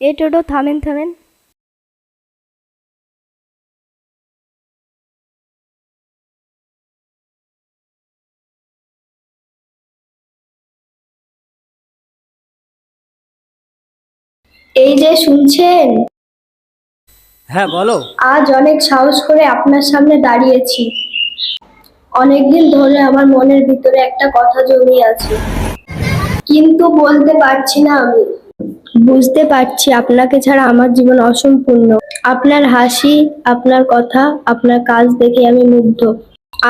এ টোটো থামেন থামেন। এই যে শুনছেন? হ্যাঁ বলো। আজ অনেক সাহস করে আপনার সামনে দাঁড়িয়েছি। অনেকদিন ধরে আমার মনের ভিতরে একটা কথা জমিয়ে আছে। কিন্তু বলতে পারছি না আমি। বুঝতে পারছি, আপনাকে ছাড়া আমার জীবন অসম্পূর্ণ। আপনার হাসি, আপনার কথা, আপনার কাজ দেখে আমি মুগ্ধ।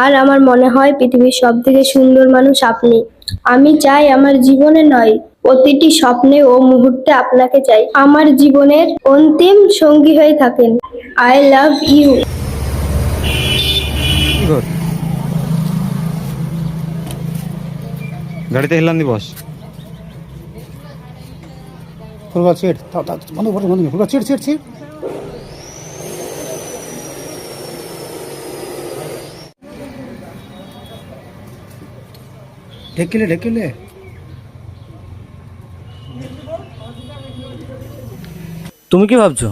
আর আমার মনে হয় পৃথিবীর সব থেকে সুন্দর মানুষ আপনি। আমি চাই আমার জীবনে নয়, প্রতিটি স্বপ্নে ও মুহূর্তে আপনাকে চাই। আমার জীবনের অন্তিম সঙ্গী হয়ে থাকেন। আই লাভ ইউ গাড়িতে হেলান দি ফুলবা ছিট তাও তাও বন্ধ করো বন্ধ ছিট ঢেকিলে ঢেকিলে। তুমি কি ভাবছ?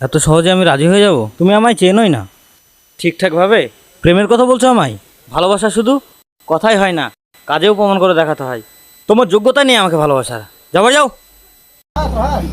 এত সহজে আমি রাজি হয়ে যাব? তুমি আমায় চেনোই না। ঠিকঠাকভাবে? প্রেমের কথা বলছো আমায়? ভালোবাসা শুধু কথাই হয় না কাজেও প্রমাণ করে দেখাতে হয়। তোমার যোগ্যতা নেই আমাকে ভালোবাসার। যাবার যাও। Rohan.